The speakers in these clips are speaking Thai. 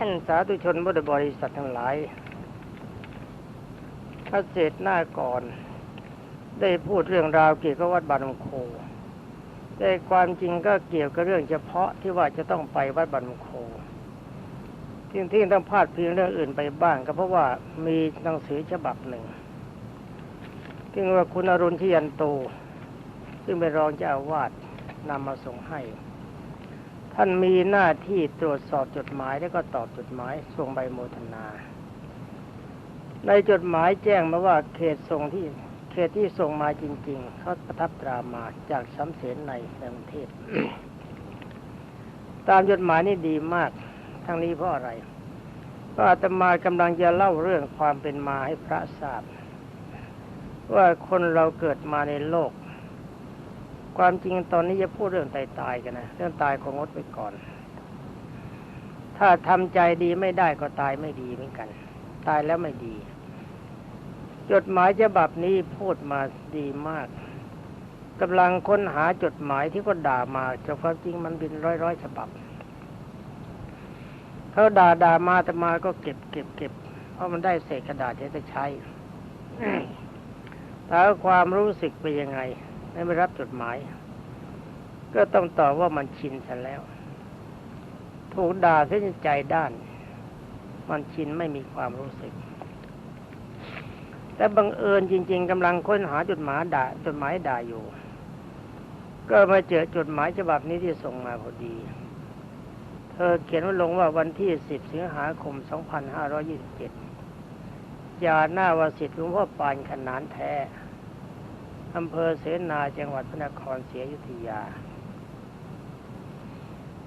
ท่านสาธุชนพุทธบริษัททั้งหลายพระเศษหน้าก่อน ได้พูดเรื่องราวเกี่ยวกับวัดบานมโคแต่ความจริงก็เกี่ยวกับเรื่องเฉพาะที่ว่าจะต้องไปวัดบานมโคที่ที่ต้องพลาดเพียงเรื่องอื่นไปบ้าง ก็เพราะว่ามีหนังสือฉบับหนึ่งที่ว่าคุณอรุณที่ยันโต ซึ่งเป็นรองเจ้าอาวาสนำมาส่งให้ ท่านมีหน้าที่ตรวจสอบจดหมายแล้วก็ตอบจดหมายส่งใบโมทนา ในจดหมายแจ้งมาว่าเขตส่งที่เขตที่ส่งมาจริง ๆเขาประทับตรามาจากสำเสนในในกรุงเทพตามจดหมายนี่ดีมากทั้งนี้เพราะอะไรเพราะอาตมากำลังจะเล่าเรื่องความเป็นมาให้พระทราบ ว่าคนเราเกิดมาในโลก ความจริงตอนนี้จะพูดเรื่องตายตายๆกันนะเรื่องตายของงดไปก่อน ถ้าทำใจดีไม่ได้ก็ตายไม่ดีเหมือนกัน ตายแล้วไม่ดี จดหมายฉบับนี้พูดมาดีมากกำลังค้นหาจดหมายที่ก็ด่ามาแต่ความจริงมันเป็นร้อยร้อยฉบับเขาด่าด่ามาแต่มาก็เก็บเก็บเก็บเพราะมันได้เศษกระดาษที่จะใช้ถ้าความรู้สึกเป็นยังไง ไม่รับจดหมาย ก็ต้องตอบว่ามันชินซะแล้ว ถูกด่าเสียจนใจด้าน มันชินไม่มีความรู้สึก แต่บังเอิญจริง ๆกำลังค้นหาจดหมายด่าจดหมายด่าอยู่ ก็มาเจอจดหมายฉบับนี้ที่ส่งมาพอดี เธอเขียนไว้ลงว่าวันที่ 10 สิงหาคม 2527ยาหน้าวสิทธิ์หลวงพ่อปานขนานแท้ อำเภอเสนาจังหวัดพระนครศรีอยุธยา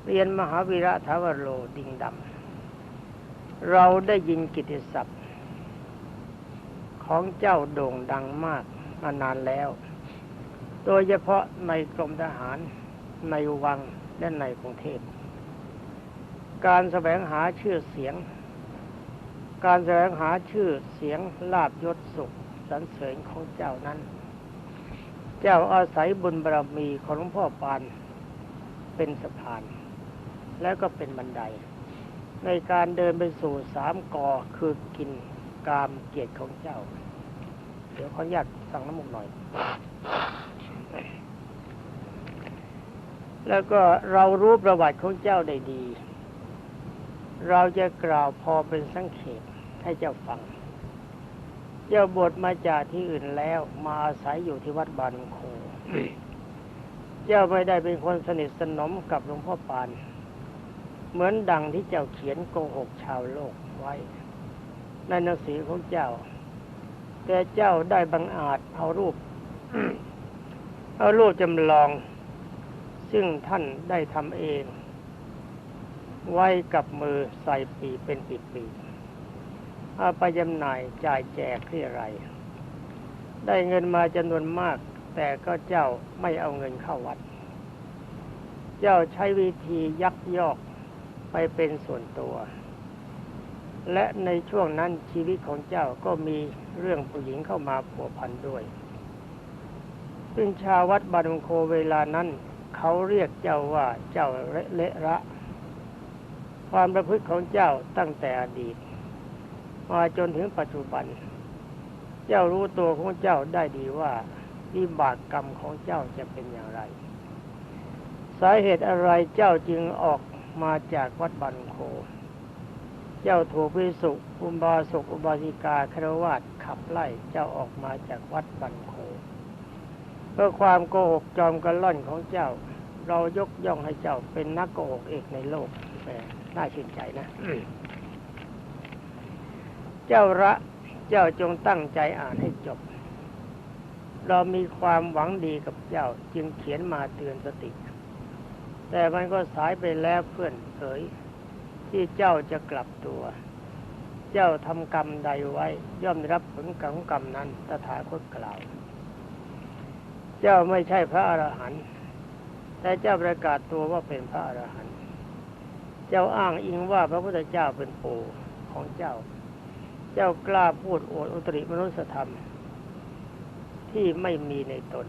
เรียนมหาวีระทาวโรดิงดำ เราได้ยินกิตติศัพท์ ของเจ้าโด่งดังมากมานานแล้ว โดยเฉพาะในกรมทหารในวังและในกรุงเทพ การแสวงหาชื่อเสียง การแสวงหาชื่อเสียงลาบยศสุขสรรเสริญของเจ้านั้น เจ้าอาศัยบุญบารมีของหลวงพ่อปานเป็นสะพาน แล้วก็เป็นบันได ในการเดินไปสู่สามกอคือกินกามเกียรติของเจ้า เดี๋ยวขออนุญาตสั่งน้ำมูกหน่อย แล้วก็เรารู้ประวัติของเจ้าได้ดี เราจะกล่าวพอเป็นสังเขปให้เจ้าฟัง เจ้าบวชมาจากที่อื่นแล้วมาอาศัยอยู่ที่วัดบานโคเจ้าไม่ได้เป็นคนสนิทสนมกับหลวงพ่อปาน เหมือนดังที่เจ้าเขียนโกหกชาวโลกไว้ในหนังสือของเจ้า แต่เจ้าได้บังอาจเอารูป เอารูปจำลอง ซึ่งท่านได้ทำเอง ไว้กับมือใส่ปีเป็นปีปี เอาไปจำหน่ายจ่ายแจกที่ไรได้เงินมาจำนวนมาก แต่ก็เจ้าไม่เอาเงินเข้าวัด เจ้าใช้วิธียักยอกไปเป็นส่วนตัว และในช่วงนั้นชีวิตของเจ้าก็มีเรื่องผู้หญิงเข้ามาผัวพันด้วย ซึ่งชาววัดบารุงโคเวลานั้น เขาเรียกเจ้าว่าเจ้าเละระ ความประพฤติของเจ้าตั้งแต่อดีต มาจนถึงปัจจุบัน เจ้ารู้ตัวของเจ้าได้ดีว่าวิบากกรรมของเจ้าจะเป็นอย่างไร สาเหตุอะไรเจ้าจึงออกมาจากวัดบันโค เจ้าถูกพิสุอุบาสกอุบาสิกาคารวาสขับไล่เจ้าออกมาจากวัดบันโคเพื่อความโกหกจอมกระล่อนของเจ้า เรายกย่องให้เจ้าเป็นนักโกหกเอกในโลกแหมน่าชื่นใจนะ เจ้าระเจ้าจงตั้งใจอ่านให้จบ เรามีความหวังดีกับเจ้าจึงเขียนมาเตือนสติ แต่มันก็สายไปแล้วเพื่อนเอ๋ยที่เจ้าจะกลับตัว เจ้าทำกรรมใดไว้ ย่อมได้รับผลกรรมของกรรมนั้นตถาคตกล่าว เจ้าไม่ใช่พระอรหันต์แต่เจ้าประกาศตัวว่าเป็นพระอรหันต์เจ้าอ้างอิงว่าพระพุทธเจ้าเป็นปู่ของเจ้า เจ้ากล้าพูดโอดอุตริมนุสธรรม ที่ไม่มีในตน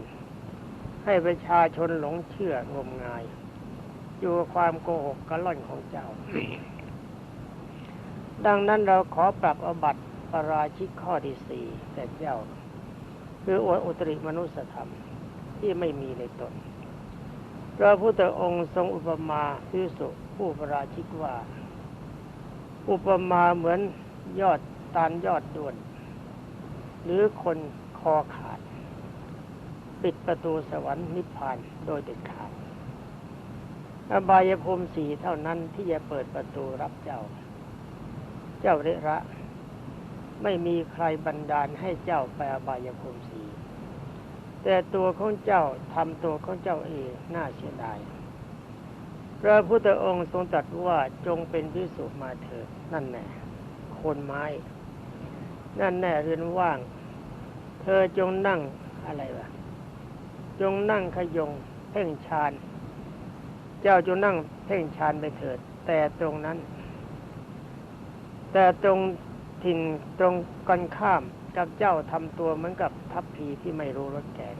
ให้ประชาชนหลงเชื่องมงาย อยู่กับความโกหกกระล่อนของเจ้า ดังนั้นเราขอปรับอบัติปราชิกข้อที่สี่แต่เจ้า คืออวดอุตริมนุสธรรมที่ไม่มีในตนพระพุทธองค์ทรงอุปมาพิสุผู้ปราชิกว่า อุปมาเหมือนยอด ตาลยอดด่วน หรือคนคอขาด ปิดประตูสวรรค์นิพพานโดยเด็ดขาดอบายภูมิสีเท่านั้นที่จะเปิดประตูรับเจ้า เจ้าเรระไม่มีใครบันดาลให้เจ้าไปอบายภูมิสี แต่ตัวของเจ้าทำตัวของเจ้าเองน่าเสียดาย พระพุทธองค์ทรงตรัสว่าจงเป็นพิสุมาเถิดนั่นแน่คนไม้ นั่นแน่เรือนว่าง เธอจงนั่งอะไรวะจงนั่งขยงเพ่งฌาน เจ้าจงนั่งเพ่งฌานไปเถิด แต่ตรงนั้น แต่ตรงถิ่นตรงกันข้ามกับเจ้าทำตัวเหมือนกับทัพพีที่ไม่รู้รสแกง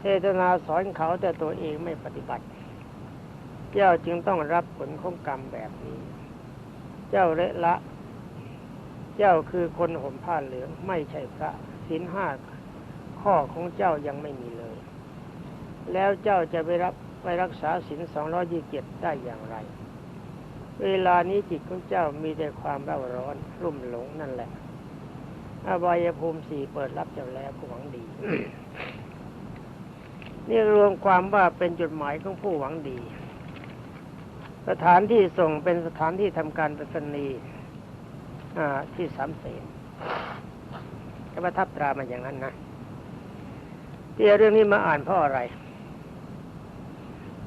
เทศนาสอนเขาแต่ตัวเองไม่ปฏิบัติ เจ้าจึงต้องรับผลของกรรมแบบนี้ เจ้าเละละ เจ้าคือคนห่มผ้าเหลืองไม่ใช่พระศีลห้าข้อของเจ้ายังไม่มีเลย แล้วเจ้าจะไปรับไปรักษาศีลสองร้อยี่เจ็ดได้อย่างไร เวลานี้จิตของเจ้ามีแต่ความเร่าร้อนรุ่มหลงนั่นแหละอบายภูมิสี่เปิดรับเจ้าแล้วผู้หวังดี นี่รวมความว่าเป็นจุดหมายของผู้หวังดี สถานที่ส่งเป็นสถานที่ทำการปรษณี ที่สามเสนก็ประทับตรามาอย่างนั้นนะที่เรื่องนี้มาอ่านเพราะอะไร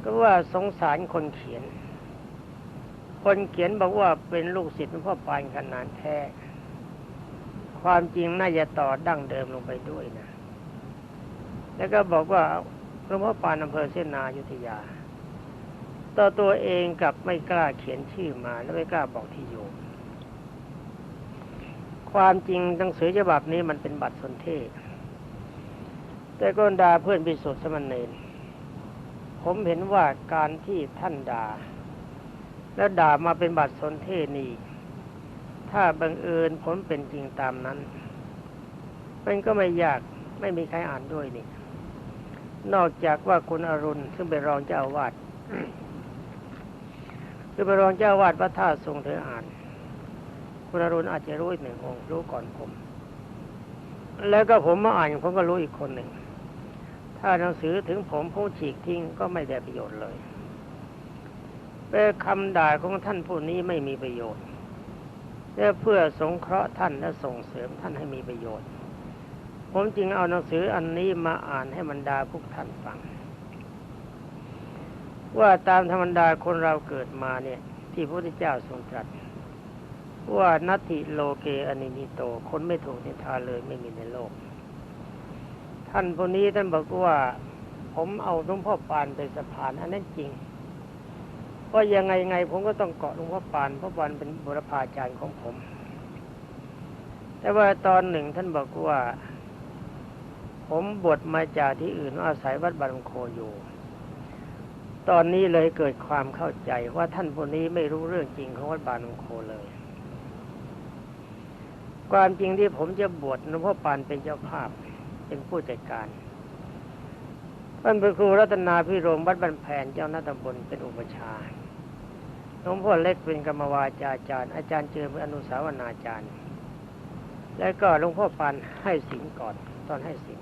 ก็ว่าสงสารคนเขียน คนเขียนบอกว่าเป็นลูกศิษย์หลวงพ่อปานขนานแท้ ความจริงน่าจะต่อดั้งเดิมลงไปด้วยนะ แล้วก็บอกว่าหลวงพ่อปานอำเภอเสนายุทธยาต่อตัวเองกับไม่กล้าเขียนชื่อมา แล้วไม่กล้าบอกที่อยู่ ความจริงหนังสือฉบับนี้มันเป็นบัตรสนเทศ แต่ก็ด่าเพื่อนพิสุทธิ์สมณเณรผมเห็นว่าการที่ท่านด่า แล้วด่ามาเป็นบัตรสนเทศนี้ถ้าบังเอิญผลเป็นจริงตามนั้นมันก็ไม่ยากไม่มีใครอ่านด้วยนี่ นอกจากว่าคุณอรุณซึ่งเป็นรองเจ้าวาดคือเป็นรองเจ้าวาดวัดท่าทรงเธออ่าน คุณอรุณอาจจะรู้อีกหนึ่งองค์ รู้ก่อนผม แล้วก็ผมมาอ่านผมก็รู้อีกคนหนึ่ง ถ้าหนังสือถึงผมผู้ฉีกทิ้งก็ไม่ได้ประโยชน์เลยเป็นคำด่าของท่านผู้นี้ไม่มีประโยชน์และเพื่อสงเคราะห์ท่านและส่งเสริมท่านให้มีประโยชน์ ผมจึงเอาหนังสืออันนี้มาอ่านให้บรรดาพวกท่านฟัง ว่าตามธรรมดาคนเราเกิดมาเนี่ย ที่พระพุทธเจ้าทรงตรัส ว่านัตติโลเกอนิมิโต คนไม่ถูกนินทาเลยไม่มีในโลก ท่านผู้นี้ท่านบอกว่า ผมเอาหลวงพ่อปานเป็นสะพาน อันนั้นจริงเพราะยังไงไงผมก็ต้องเกาะหลวงพ่อปานเพราะปานเป็นบุรพาจารย์ของผม แต่ว่าตอนหนึ่งท่านบอกว่า ผมบวชมาจากที่อื่นอาศัยวัดบารมโคอยู่ ตอนนี้เลยเกิดความเข้าใจว่าท่านผู้นี้ไม่รู้เรื่องจริงของวัดบารมโคเลย ความจริงที่ผมจะบวชหลวงพ่อปานเป็นเจ้าภาพ เป็นผู้จัดการท่านพระครูรัตนาพิรมวัดบันแผนเจ้าหน้าตำบลเป็นอุปชาหลวงพ่อเล็กเป็นกรรมวาจาจารย์ อาจารย์เจอเป็นอนุสาวนาจารย์ แล้วก็หลวงพ่อปานให้สินก่อนตอนให้สิน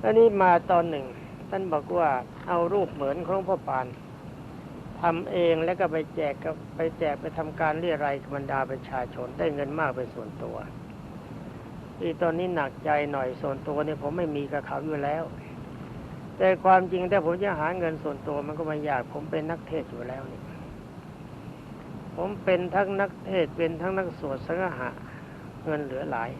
แล้วนี้มาตอนหนึ่ง ท่านบอกว่าเอารูปเหมือนของหลวงพ่อปาน ทำเองแล้วก็ไปแจกกับไปแจกไปทำการเรียรายกับบรรดาประชาชนได้เงินมากเป็นส่วนตัวที่ตอนนี้หนักใจหน่อยส่วนตัวเนี่ยผมไม่มีกับเขาอยู่แล้ว แต่ความจริงถ้าผมจะหาเงินส่วนตัวมันก็ไม่ยาก ผมเป็นนักเทศอยู่แล้วนี่ผมเป็นทั้งนักเทศเป็นทั้งนักสวดสังหะเงินเหลือหลาย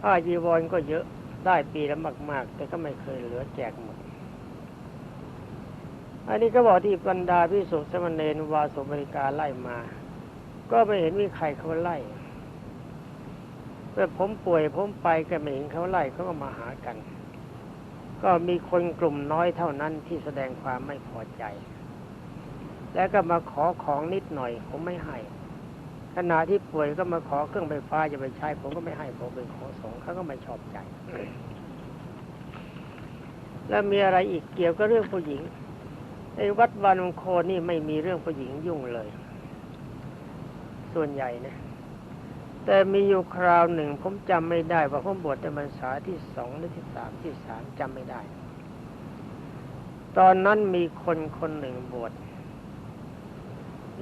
ผ้าจีวรก็เยอะได้ปีละมาก ๆ แต่ก็ไม่เคยเหลือแจกหมด อันนี้ก็บอกที่บรรดาพิสุสมณเณรวาสุบริการไล่มา ก็ไม่เห็นมีใครเขาไล่เมื่อผมป่วยผมไปก็ไม่เห็นเขาไล่เขาก็มาหากัน ก็มีคนกลุ่มน้อยเท่านั้นที่แสดงความไม่พอใจ แล้วก็มาขอของนิดหน่อย ผมไม่ให้ขณะที่ป่วยก็มาขอเครื่องไฟฟ้าจะไปใช้ ผมก็ไม่ให้ผมเป็นของสงฆ์เขาก็ไม่ชอบใจ แล้วมีอะไรอีกเกี่ยวกับเรื่องผู้หญิง ในวัดวานมงโคนี่ไม่มีเรื่องผู้หญิงยุ่งเลย ส่วนใหญ่นะ แต่มีอยู่คราวหนึ่ง ผมจำไม่ได้ว่าผมบวชในพรรษาที่สองหรือที่สามที่สามจำไม่ได้ ตอนนั้นมีคนคนหนึ่งบวช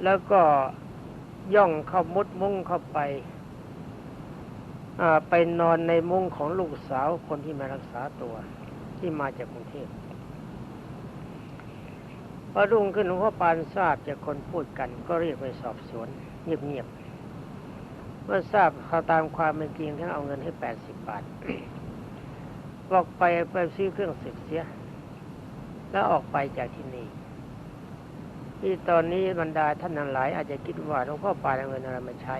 แล้วก็ย่องเข้ามุดมุ้งเข้าไปอ่าไปนอนในมุ้งของลูกสาวคนที่มารักษาตัวที่มาจากกรุงเทพ อรุ่งขึ้นหลวงพ่อปานทราบจากคนพูดกันก็เรียกไปสอบสวน เงียบๆเมื่อทราบเขาตามความเป็นจริงท่านเอาเงินให้แปดสิบบาทบอกไปไปซื้อเครื่องศึกเสีย แล้วออกไปจากที่นี่ที่ตอนนี้บรรดาท่านทั้งหลาย อาจจะคิดว่าหลวงพ่อปานเอาเงินอะไรมาใช้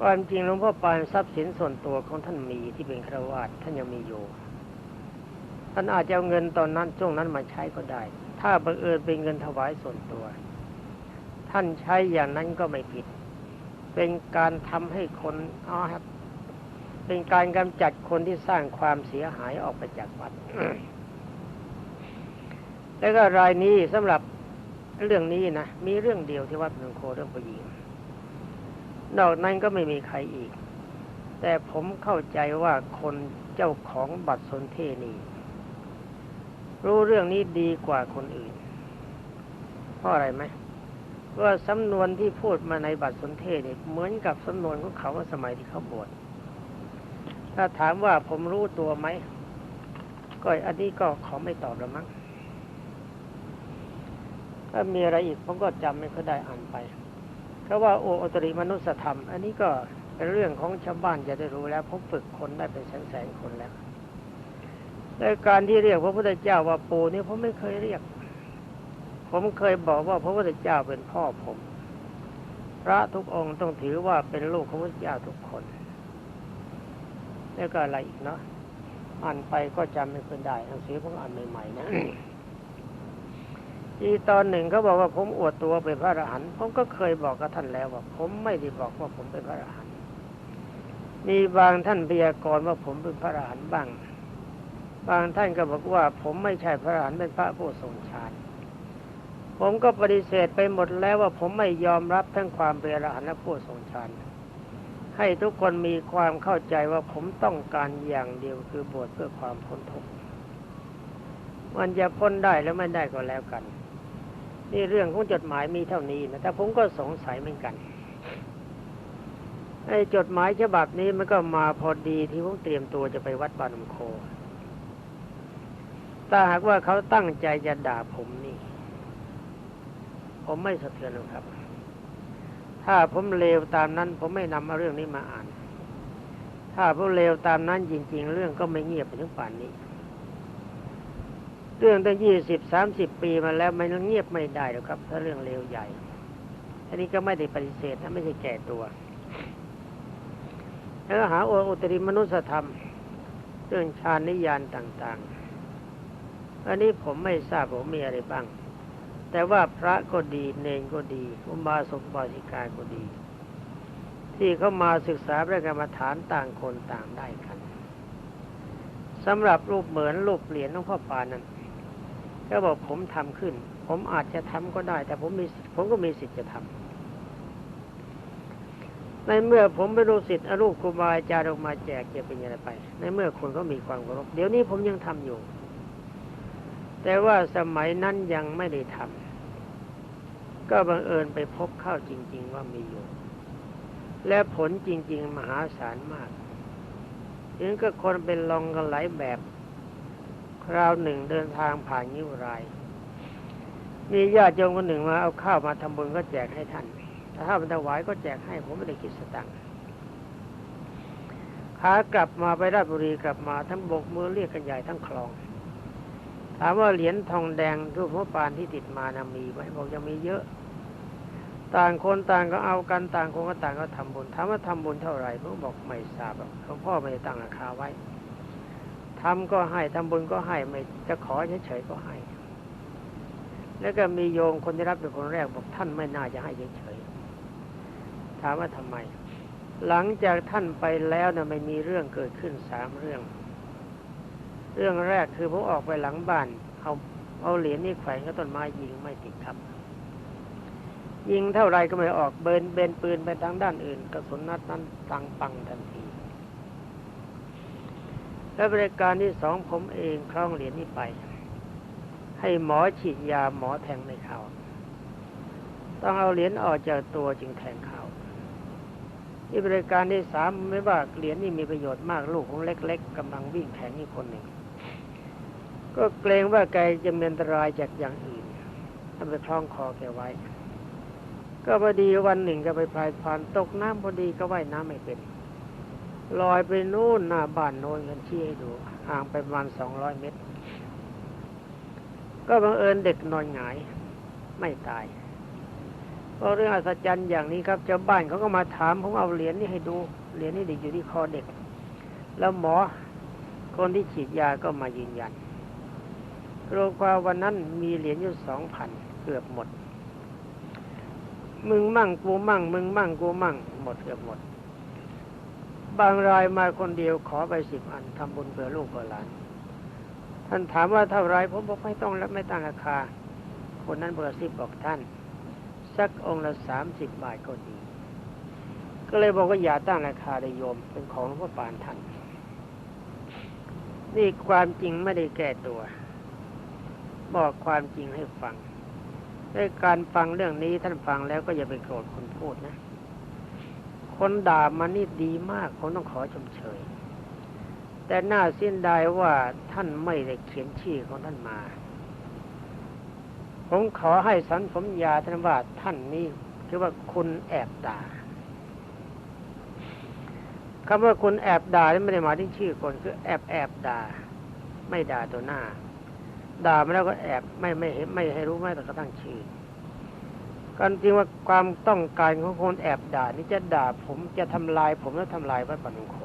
ความจริงหลวงพ่อปานทรัพย์สินส่วนตัวของท่านมีที่เป็นครวาสท่านยังมีอยู่ ท่านอาจจะเอาเงินตอนนั้นช่วงนั้นมาใช้ก็ได้ ถ้าบังเอิญเป็นเงินถวายส่วนตัว ท่านใช้อย่างนั้นก็ไม่ผิด เป็นการทำให้คนอ๋อครับเป็นการกำจัดคนที่สร้างความเสียหายออกไปจากวัด แล้วก็รายนี้สำหรับเรื่องนี้นะมีเรื่องเดียวที่วัดหนองโคเรื่องผู้หญิงนอกนั้นก็ไม่มีใครอีก แต่ผมเข้าใจว่าคนเจ้าของบัตรสนเทนี รู้เรื่องนี้ดีกว่าคนอื่น เพราะอะไรไหมว่าสำนวนที่พูดมาในบัตรสนเทศเนี่ยเหมือนกับสำนวนของเขาสมัยที่เขาบวชถ้าถามว่าผมรู้ตัวไหมก็อันนี้ก็ขอไม่ตอบล้วมั้งถ้ามีอะไรอีกผมก็จำไม่ค่อยได้อ่านไปเขาว่าโออตริมนุสธรรม อันนี้ก็เป็นเรื่องของชาวบ้านจะได้รู้แล้วผมฝึกคนได้เป็นแสนแสนๆคนแล้ว ในการที่เรียกพระพุทธเจ้าว่าปู่นี่ผมไม่เคยเรียก ผมเคยบอกว่าพระพุทธเจ้าเป็นพ่อผม พระทุกองค์ต้องถือว่าเป็นลูกของพระพุทธเจ้าทุกคนแล้วก็อะไรอีกเนาะอ่านไปก็จำไม่ค่อยได้หนังสือผมอ่านใหม่ๆนะอีตอนหนึ่งเขาบอกว่าผมอวดตัวเป็นพระอรหันต์ผมก็เคยบอกกับท่านแล้วว่า ผมไม่ได้บอกว่าผมเป็นพระอรหันต์มีบางท่านพยากรณ์ว่าผมเป็นพระอรหันต์บ้าง บางท่านก็บอกว่า ผมไม่ใช่พระอรหันต์เป็นพระผู้ทรงฌานผมก็ปฏิเสธไปหมดแล้วว่าผมไม่ยอมรับทั้งความเป็นอรหันต์และผู้ทรงฌานให้ทุกคนมีความเข้าใจว่าผมต้องการอย่างเดียวคือบวชเพื่อความพ้นทุกข์มันจะพ้นได้แล้วไม่ได้ก็แล้วกัน นี่เรื่องของจดหมายมีเท่านี้นะแต่ผมก็สงสัยเหมือนกันไอ้จดหมายฉบับนี้มันก็มาพอดีที่ผมเตรียมตัวจะไปวัดบานมโค ถ้าหากว่าเขาตั้งใจจะด่าผมนี่ ผมไม่สะเทือนหรอกครับ ถ้าผมเลวตามนั้น ผมไม่นำเอาเรื่องนี้มาอ่าน ถ้าผมเลวตามนั้นจริง ๆ เรื่องก็ไม่เงียบไปถึงป่านนี้ เรื่องตั้งยี่สิบสามสิบปีมาแล้วมันเงียบไม่ได้หรอกครับ ถ้าเรื่องเลวใหญ่ อันนี้ก็ไม่ได้ปฏิเสธนะไม่ใช่แก่ตัวแล้วหาโออุตริมนุสธรรม เรื่องฌานนิยานต่าง ๆ อันนี้ผมไม่ทราบผมมีอะไรบ้าง แต่ว่าพระก็ดีเนนก็ดีอุบาสกบาสิกาก็ดี ที่เขามาศึกษาพระกรรมฐานต่างคนต่างได้กันสำหรับรูปเหมือนรูปเหรียญหลวงพ่อปานนั้นก็บอกผมทำขึ้น ผมอาจจะทำก็ได้ แต่ผมมีผมก็มีสิทธิ์จะทำในเมื่อผมไม่รู้สิทธิ์อรูปครูบาอาจารย์ออกมาแจกจะเป็นยังไงไป ในเมื่อคนก็มีความเคารพเดี๋ยวนี้ผมยังทำอยู่ แต่ว่าสมัยนั้นยังไม่ได้ทำก็บังเอิญไปพบเข้าจริง ๆ ว่ามีอยู่ และผลจริง ๆ มหาศาลมาก ถึงก็คนเป็นลองกันหลายแบบ คราวหนึ่งเดินทางผ่านยิ้วราย มีญาติโยมคนหนึ่งมาเอาข้าวมาทำบุญก็แจกให้ท่าน ถ้าข้าวมันถวายก็แจกให้ผมไม่ได้คิดสตังค์ขากลับมาไปราชบุรีกลับมาทั้งบกมือเรียกกันใหญ่ทั้งคลอง ถามว่าเหรียญทองแดงรูปพระปานที่ติดมานะมีไหมบอกยังมีเยอะ ต่างคนต่างก็เอากันต่างคนก็ต่างก็ทำบุญถามว่าทำบุญเท่าไหร่ผมบอกไม่ทราบหรอกหลวงพ่อไม่ได้ตั้งราคาไว้ทำก็ให้ทำบุญก็ให้ไม่จะขอเฉยๆก็ให้ แล้วก็มีโยมคนที่รับเป็นคนแรกบอกท่านไม่น่าจะให้เฉยๆถามว่าทำไม หลังจากท่านไปแล้วนี่ยไม่มีเรื่องเกิดขึ้นสามเรื่อง เรื่องแรกคือผมออกไปหลังบ้านเอาเอาเหรียญนี่แขวนกับต้นไม้ยิงไม่ติดครับ ยิงเท่าไรก็ไม่ออกเบินเบนปืนไปทางด้านอื่นกระสุนนัดนั้นตังปังทันที และบริการที่สองผมเองคล้องเหรียญนี้ไป ให้หมอฉีดยาหมอแทงไม่เข้าต้องเอาเหรียญออกจากตัวจึงแทงเข้าที่บริการที่สามไม่ว่าเหรียญนี่มีประโยชน์มากลูกของเล็ก ๆกำลังวิ่งแข่งอีกคนหนึ่ง ก็เกรงว่าแกจะมีอันตรายจากอย่างอื่นทำไปคล้องคอแกไว้ ก็พอดีวันหนึ่งก็ไปพายผ่านตกน้ำพอดีก็ว่ายน้ำไม่เป็น ลอยไปนู่นหน้าบ้านโน้นกันชี้ให้ดู ห่างไปประมาณสองร้อยเมตร ก็บังเอิญเด็กนอนหงาย ไม่ตายเพราะเรื่องอัศจรรย์อย่างนี้ครับเจ้าบ้านเขาก็มาถามผมเอาเหรียญนี้ให้ดู เหรียญนี้เด็กอยู่ที่คอเด็ก แล้วหมอคนที่ฉีดยาก็มายืนยัน รวมความวันนั้นมีเหรียญอยู่สองพันเกือบหมด มึงมั่งกูมั่ง มึงมั่งกูมั่ง หมดเกือบหมด บางรายมาคนเดียวขอไปสิบอันทำบุญเพื่อลูกเพื่อหลานท่านถามว่าเท่าไรผมบอกไม่ต้องแล้วไม่ตั้งราคา คนนั้นเบอร์สิบบอกท่าน สักองค์ละสามสิบบาทก็ดี ก็เลยบอกว่าอย่าตั้งราคาเลยโยมเป็นของหลวงพ่อปานท่านนี่ความจริงไม่ได้แก้ตัว บอกความจริงให้ฟังด้วยการฟังเรื่องนี้ท่านฟังแล้วก็อย่าไปโกรธคนพูดนะ คนด่ามันนี่ดีมากผมต้องขอชมเชย แต่น่าเสียดายว่าท่านไม่ได้เขียนชื่อของท่านมา ผมขอให้สันสมญาท่านว่าท่านนี้คือว่าคุณแอบด่าคำว่าคุณแอบด่าไม่ได้หมายถึงชื่อคนคือแอบแอบด่า ไม่ด่าตัวหน้า ด่ามาแล้วก็แอบไม่ไม่เห็นไม่ให้รู้แม้แต่กระทั่งชื่อกันจริงว่าความต้องการของคนแอบด่านี่จะด่าผมจะทำลาย ผมแล้วทำลายวัดบันงโค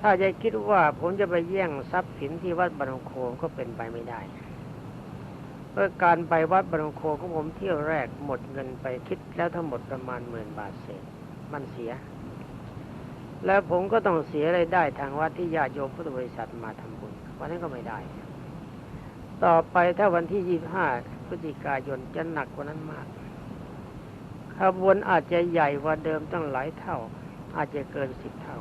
ถ้าจะคิดว่าผมจะไปแย่งทรัพย์สินที่วัดบันงโคก็เป็นไปไม่ได้เพราะการไปวัดบันงโคของผมเที่ยวแรกหมดเงินไปคิดแล้วทั้งหมดประมาณหมื่นบาทเศษ มันเสีย แล้วผมก็ต้องเสียรายได้ทางวัดที่ญาติโยมพุทธบริษัทมาทำ วันนั้นก็ไม่ได้ ต่อไปถ้าวันที่ยี่ห้าพฤศจิกายนจะหนักกว่านั้นมาก ขบวนอาจจะใหญ่กว่าเดิมตั้งหลายเท่า อาจจะเกินสิบเท่า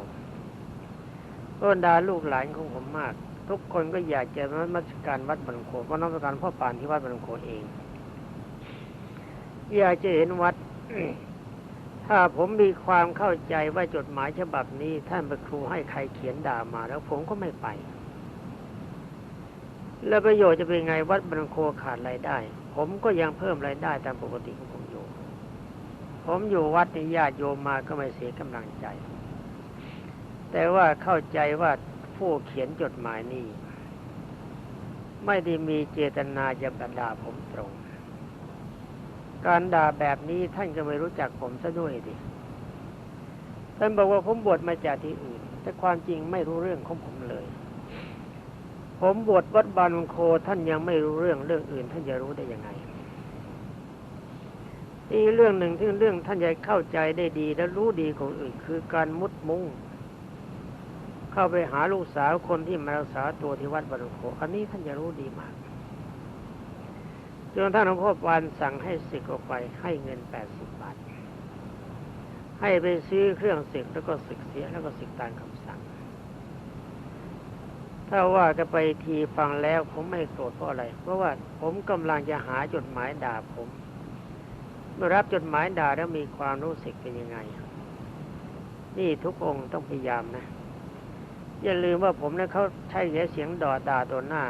ก็ดาลูกหลานของผมมาก ทุกคนก็อยากจะมามัสการวัดบันโคเพราน้องการพ่อปานที่วัดบันโคเอง อยากจะเห็นวัดถ้าผมมีความเข้าใจว่าจดหมายฉบับนี้ ท่านประครูให้ใครเขียนด่ามาแล้วผมก็ไม่ไป แล้วประโยชน์จะเป็นไงวัดบันโคขาดรายได้ ผมก็ยังเพิ่มรายได้ตามปกติของผมอยู่ ผมอยู่วัดในญาติโยมมาก็ไม่เสียกำลังใจ แต่ว่าเข้าใจว่าผู้เขียนจดหมายนี้ไม่ได้มีเจตนาจะบันดาผมตรง การด่าแบบนี้ท่านก็ไม่รู้จักผมซะด้วยดิท่านบอกว่าผมบวชมาจากที่อื่น แต่ความจริงไม่รู้เรื่องของผมเลย ผมบวชวัดบานมงโคท่านยังไม่รู้เรื่องเรื่องอื่น ท่านจะรู้ได้ยังไงอีเรื่องหนึ่งที่เรื่องท่านจะเข้าใจได้ดีและรู้ดีของอื่น คือการมุดมุ้งเข้าไปหาลูกสาวคนที่มารักษาตัวที่วัดบานมงโคอันนี้ท่านจะรู้ดีมากจนท่านหลวงพ่อปานสั่งให้สึกออกไปให้เงินแปดสิบบาท ให้ไปซื้อเครื่องสึกแล้วก็สึกเสียแล้วก็สึกตามคำสั่ง ถ้าว่าจะไปทีฟังแล้วผมไม่โกรธเพราะอะไร เพราะว่าผมกำลังจะหาจดหมายด่าผมเมื่อรับจดหมายด่าแล้วมีความรู้สึกเป็นยังไง นี่ทุกองค์ต้องพยายามนะ อย่าลืมว่าผมนะเขาใช้เสียงดอด่าตัวหน้า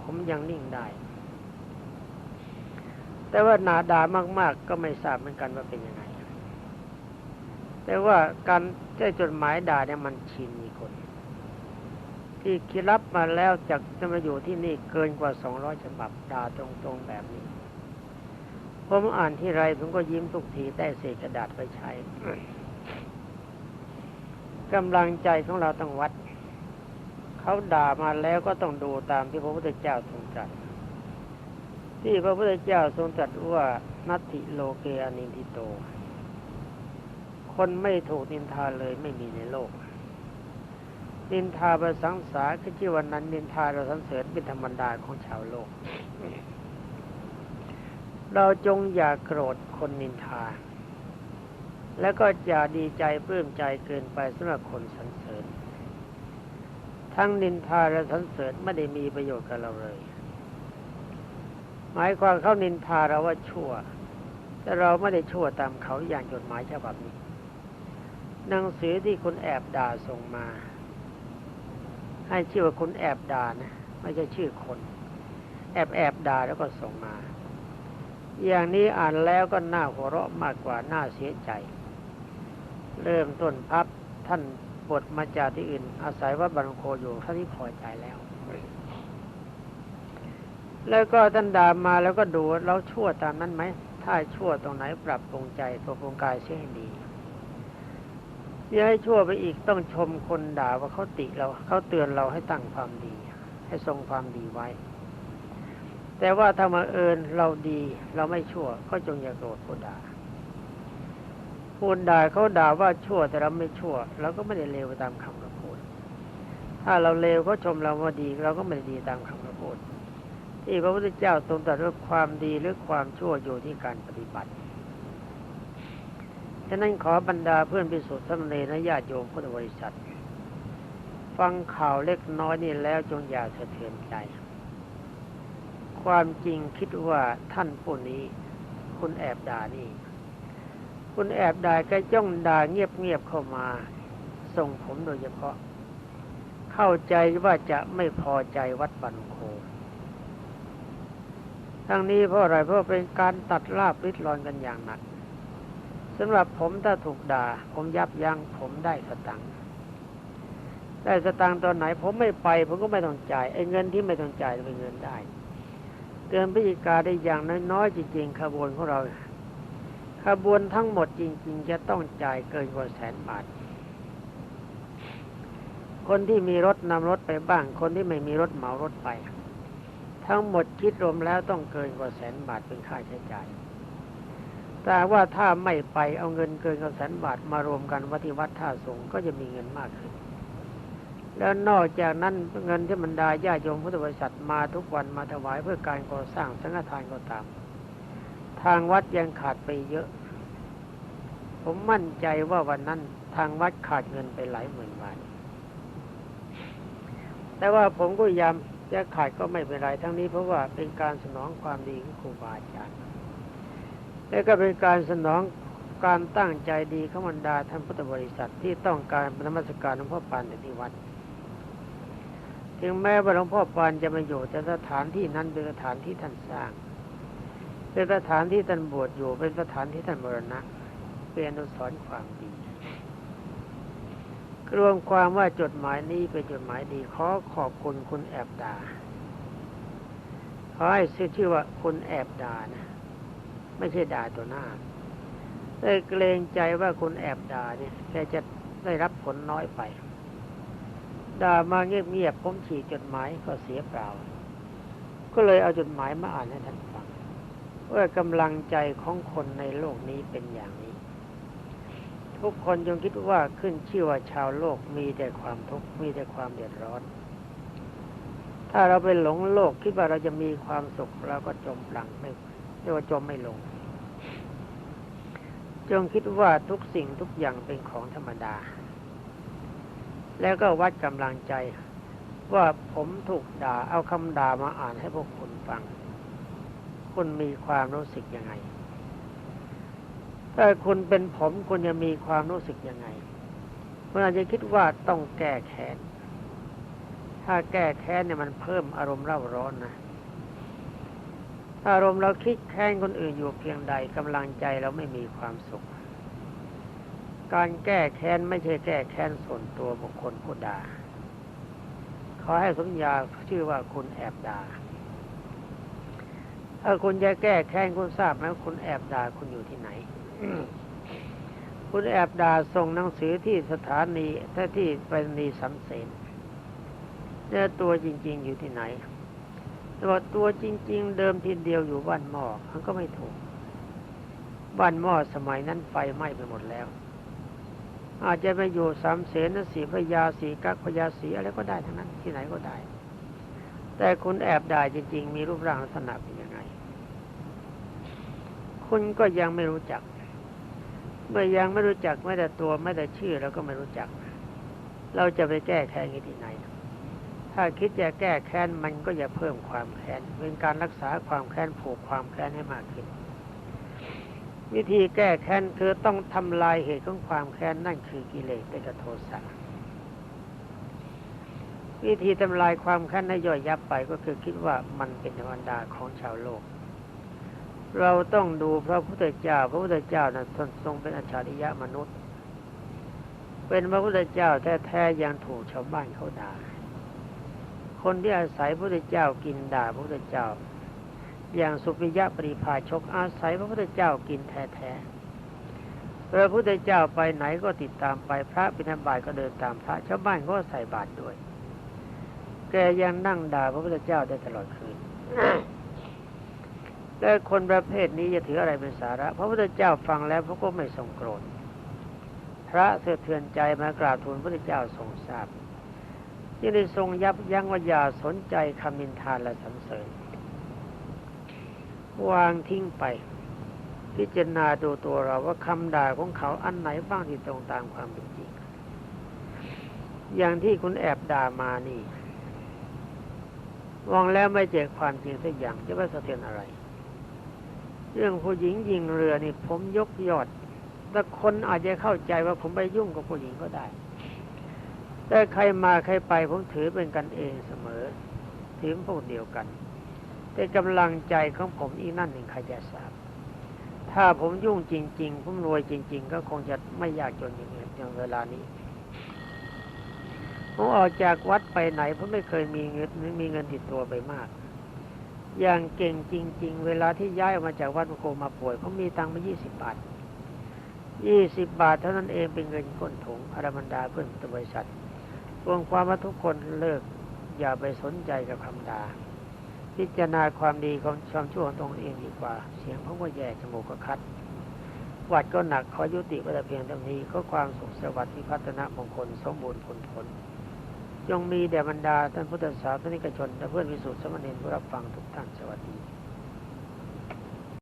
ผมยังนิ่งได้ แต่ว่าหนาด่ามาก ๆ ก็ไม่ทราบเหมือนกันว่าเป็นยังไง แต่ว่าการใช้จดหมายด่าเนี่ยมันชินมีคน ที่คิดรับมาแล้วจากจะมาอยู่ที่นี่เกินกว่าสองร้อยฉบับด่าตรงๆแบบนี้ ผมอ่านที่ไรผมก็ยิ้มทุกทีได้เศษกระดาษไปใช้กำลังใจของเราต้องวัด เขาด่ามาแล้วก็ต้องดูตามที่พระพุทธเจ้าทรงตรัสที่พระพุทธเจ้าทรงตรัสว่านัตติโลเกอนินทิโต คนไม่ถูกนินทาเลยไม่มีในโลก นินทาประสังสาคือที่วันนั้นนินทาเราสันเสริญเป็นธรรมดาของชาวโลก เราจงอย่าโกรธคนนินทา แล้วก็อย่าดีใจปลื้มใจเกินไปสำหรับคนสรรเสริญ ทั้งนินทาและสรรเสริญไม่ได้มีประโยชน์กับเราเลย หมายความเขานินทาเราว่าชั่ว แต่เราไม่ได้ชั่วตามเขาอย่างจดหมายฉบับนี้หนังสือที่คุณแอบด่าส่งมา ให้ชื่อว่าคุณแอบด่านะ ไม่ใช่ชื่อคน แอบแอบด่าแล้วก็ส่งมา อย่างนี้อ่านแล้วก็น่าหัวเราะมากกว่าน่าเสียใจ เริ่มต้นพับท่านบทมาจากที่อื่น อาศัยว่าบังโคอยู่ท่านที่พอใจแล้ว แล้วก็ท่านด่ามาแล้วก็ดูเราชั่วตามนั้นไหม ถ้าชั่วตรงไหนปรับปรุงใจปรับปรุงกายเสียให้ดี อย่ให้ชั่วไปอีกต้องชมคนด่าว่าเขาติเราเขาเตือนเราให้ตั้งความดี ให้ทรงความดีไว้ แต่ว่าถ้ามาเอิญเราดีเราไม่ชั่ว ก็จงอย่าโกรธผู้ด่าพูดด่าเขาด่าว่าชั่วแต่เราไม่ชั่วเราก็ไม่ได้เลวไปตามคำเขาพูด ถ้าเราเลวเขาชมเราว่าดี เราก็ไม่ได้ดีตามคำเขาพูดที่พระพุทธเจ้าทรงตรัสว่าความดีหรือความชั่วอยู่ที่การปฏิบัติ ฉะนั้นขอบรรดาเพื่อนพิสุทธิ์สมณีและญาติโยมพุทธบริษัท ฟังข่าวเล็กน้อยนี่แล้วจงอย่าสะเทือนใจ ความจริงคิดว่าท่านผู้นี้คุณแอบด่านี่ คุณแอบด่าก็จ้องด่าเงียบๆเข้ามาส่งผมโดยเฉพาะ เข้าใจว่าจะไม่พอใจวัดบันโคทั้งนี้เพราะอะไรเพราะเป็นการตัดลาบริดรอนกันอย่างหนัก สำหรับผมถ้าถูกด่า ผมยับยัง้งผมได้สตังค์ได้สตังค์ตอนไหน ผมไม่ไป ผมก็ไม่ต้องจ่ายไอ้เงินที่ไม่ต้องจ่ายเป็นเงินได้ เตือนพิจิกาได้อย่างน้อยๆจริงๆขบวนของเราขบวนทั้งหมดจริง ๆ จะต้องจ่ายเกินกว่าแสนบาท คนที่มีรถนำรถไปบ้าง คนที่ไม่มีรถเหมารถไป ทั้งหมดคิดรวมแล้วต้องเกินกว่าแสนบาทเป็นค่าใช้จ่าย แต่ว่าถ้าไม่ไปเอาเงินเกินกว่าแสนบาทมารวมกันวัดที่วัดท่าสงก็จะมีเงินมากขึ้น แล้วนอกจากนั้นเงินที่บรรดาญาโยมพุทธบริษัทมาทุกวันมาถวายเพื่อการก่อสร้างสังฆทานก็ตาม ทางวัดยังขาดไปเยอะ ผมมั่นใจว่าวันนั้นทางวัดขาดเงินไปหลายหมื่นบาท แต่ว่าผมก็ย้ำจะขาดก็ไม่เป็นไรทั้งนี้เพราะว่าเป็นการสนองความดีของครูบาอาจารย์ และก็เป็นการสนองการตั้งใจดีของบรรดาท่านพุทธบริษัทที่ต้องการนมัสการหลวงพ่อปานในที่วัด ถึงแม้ว่าหลวงพ่อปานจะมาอยู่แต่สถานที่นั้นเป็นสถานที่ท่านสร้าง เป็นสถานที่ท่านบวชอยู่เป็นสถานที่ท่านมรณะเป็นอนุสรณ์ความดีรวมความว่าจดหมายนี้เป็นจดหมายดีขอขอบคุณคุณแอบดาขอให้ชื่อชื่อว่าคุณแอบดานะ ไม่ใช่ด่าตัวหน้าได้เกรงใจว่าคุณแอบด่าเนี่ยแกจะได้รับผลน้อยไป ด่ามาเงียบๆผมฉีกจดหมายก็เสียเปล่า ก็เลยเอาจดหมายมาอ่านให้ท่านฟังว่ากำลังใจของคนในโลกนี้เป็นอย่างนี้ ทุกคนจงคิดว่าขึ้นชื่อว่าชาวโลกมีแต่ความทุกข์มีแต่ความเดือดร้อน ถ้าเราไปหลงโลกคิดว่าเราจะมีความสุขเราก็จมปลังไม่ เรียกว่าจมไม่ลง จงคิดว่าทุกสิ่งทุกอย่างเป็นของธรรมดา แล้วก็วัดกำลังใจว่าผมถูกด่าเอาคำด่ามาอ่านให้พวกคุณฟัง คุณมีความรู้สึกยังไง ถ้าคุณเป็นผมคุณจะมีความรู้สึกยังไงคุณอาจจะคิดว่าต้องแก้แค้น ถ้าแก้แค้นเนี่ยมันเพิ่มอารมณ์เร่าร้อนนะ อารมณ์เราคิดแค้นคนอื่นอยู่เพียงใดกำลังใจเราไม่มีความสุข การแก้แค้นไม่ใช่แก้แค้นส่วนตัวบุคคลผู้ด่าขอให้สมญาชื่อว่าคุณแอบด่าถ้าคุณจะแก้แค้นคุณทราบไหมคุณแอบด่าคุณอยู่ที่ไหนคุณแอบด่าส่งหนังสือที่สถานีถ้าที่ไปรษณีย์สำเสนเนื้อตัวจริง ๆ อยู่ที่ไหน แต่ว่าตัวจริง ๆ เดิมทีเดียวอยู่บ้านหม้อมันก็ไม่ถูก บ้านหม้อสมัยนั้นไฟไหม้ไปหมดแล้ว อาจจะไปอยู่สามเสนสีพยาสีกักพยาสีอะไรก็ได้ทั้งนั้น ที่ไหนก็ได้ แต่คุณแอบได้จริง ๆ มีรูปร่างลักษณะเป็นยังไง คุณก็ยังไม่รู้จัก เมื่อยังไม่รู้จักไม่แต่ตัวไม่แต่ชื่อเราก็ไม่รู้จัก เราจะไปแก้แค้นกันที่ไหน ถ้าคิดจะแก้แค้นมันก็จะเพิ่มความแค้นเป็นการรักษาความแค้นผูกความแค้นให้มากขึ้น วิธีแก้แค้นคือต้องทำลายเหตุของความแค้นนั่นคือกิเลสเป็นโทสะวิธีทำลายความแค้นให้ย่อยยับไปก็คือคิดว่ามันเป็นธรรมดาของชาวโลก เราต้องดูพระพุทธเจ้า พระพุทธเจ้านะทรงทรงเป็นอัจฉริยะมนุษย์ เป็นพระพุทธเจ้าแท้ๆยังถูกชาวบ้านเขาด่า คนที่อาศัยพระพุทธเจ้ากินด่าพระพุทธเจ้า อย่างสุปิยะปริภาชกอาศัยพระพุทธเจ้ากินแท้ๆพระพุทธเจ้าไปไหนก็ติดตามไปพระบิณฑบาตก็เดินตามพระชาวบ้านก็ใส่บาตรด้วย แกยังนั่งด่าพระพุทธเจ้าได้ตลอดคืนแล้วคนประเภทนี้จะถืออะไรเป็นสาระ พระพุทธเจ้าฟังแล้วพระก็ไม่ทรงโกรธ พระเสะเทือนใจมากราบทูลพระพุทธเจ้าทรงทราบ จึงได้ทรงยับยั้งว่าอย่าสนใจคำนินทานและสรรเสริญ วางทิ้งไป พิจารณาดูตัวเราว่าคำด่าของเขาอันไหนบ้างที่ตรงตามความเป็นจริง อย่างที่คุณแอบด่ามานี่มองแล้วไม่เจอความจริงสักอย่างจะว่าสะเทือนอะไร เรื่องผู้หญิงยิงเรือนี่ผมยกยอดแต่คนอาจจะเข้าใจว่าผมไปยุ่งกับผู้หญิงก็ได้ แต่ใครมาใครไปผมถือเป็นกันเองเสมอ ถือพวกเดียวกัน แต่กำลังใจของผมอีกนั่นหนึ่งใครจะทราบ ถ้าผมยุ่งจริง ๆ ผมรวยจริง ๆ ก็คงจะไม่ยากจนอย่างนี้อย่างเวลานี้ผมออกจากวัดไปไหนผมไม่เคยมีเงินมีเงินติดตัวไปมาก อย่างเก่งจริง ๆ เวลาที่ย้ายออกมาจากวัดมโกมาป่วยผมมีตังค์มายี่สิบบาทยี่สิบบาทเท่านั้นเองเป็นเงินก้นถุงอารมันดาเพื่อนตัวบริษัท รวมความว่าทุกคนเลิก อย่าไปสนใจกับคำด่าพิจารณาความดีของความชั่วของตนเองดีกว่า เสียงเขาก็แย่จมูกก็คัดวัดก็หนักขอยุติไว้แต่เพียงเท่านี้ก็ความสุขสวัสดิ์พิพัฒนามงคลสมบูรณ์ผลผลจงมีแด่บรรดาท่านพุทธศาสนิกชนและเพื่อนวิสุทธิสมณีผู้รับฟังทุกท่านสวัสดี